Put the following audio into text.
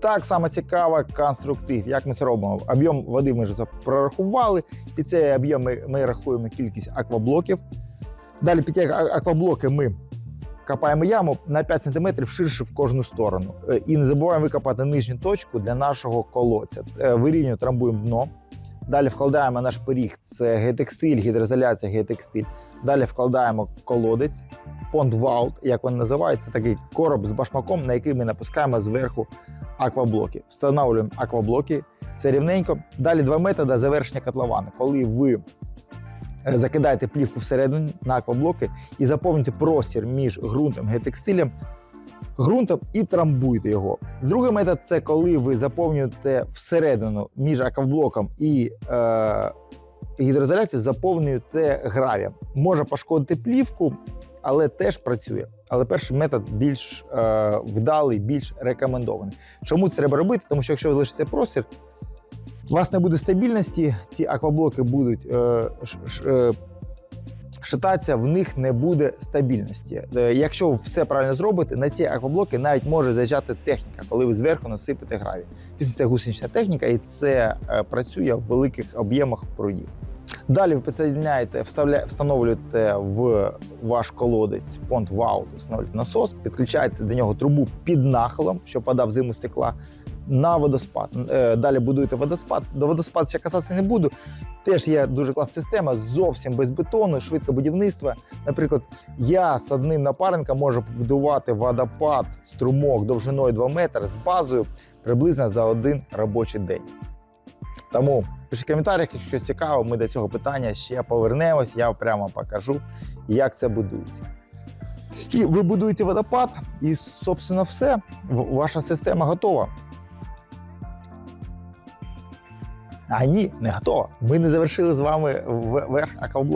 Так само цікаво конструктив. Як ми це робимо? Об'єм води ми вже прорахували. Під цей об'єм ми, ми рахуємо кількість акваблоків. Далі під ці акваблоки ми копаємо яму на 5 см ширше в кожну сторону. Е, І не забуваємо викопати нижню точку для нашого колодця. Е, Вирівнюємо, трамбуємо дно. Далі вкладаємо наш пиріг, це геотекстиль, гідроізоляція, геотекстиль. Далі вкладаємо колодець, понтваут, як він називається, такий короб з башмаком, на який ми напускаємо зверху акваблоки. Встановлюємо акваблоки, все рівненько. Далі два методи завершення котловани. Коли ви е, закидаєте плівку всередину на акваблоки і заповнюєте простір між ґрунтом і геотекстилем, ґрунтом і трамбуєте його. Другий метод це коли ви заповнюєте всередину між акваблоком і е, гідроізоляцією, заповнюєте гравієм. Може пошкодити плівку, але теж працює. Але перший метод більш е, вдалий, більш рекомендований. Чому це треба робити? Тому що якщо залишиться простір, у вас не буде стабільності, ці акваблоки будуть е, ш, е, шататися, в них не буде стабільності. Е, Якщо все правильно зробите, на ці акваблоки навіть може заїжджати техніка, коли ви зверху насипите гравій. Після це гусенична техніка, і це е, працює в великих об'ємах прудів. Далі ви підсоединяєте, встановлюєте в ваш колодець понт ваут, встановлюєте насос, підключаєте до нього трубу під нахилом, щоб вода в зиму стекла на водоспад. Е, Далі будуєте водоспад. До водоспаду ще касатися не буду. Теж є дуже класна система, зовсім без бетону, швидке будівництво. Наприклад, я з одним напарником можу побудувати водопад, струмок довжиною 2 метри з базою приблизно за один робочий день. Тому пишіть коментарях, якщо цікаво, ми до цього питання ще повернемось. Я прямо покажу, як це будується. І ви будуєте водопад, і, собственно, все. Ваша система готова. А ні, не готова. Ми не завершили з вами верх акваблок.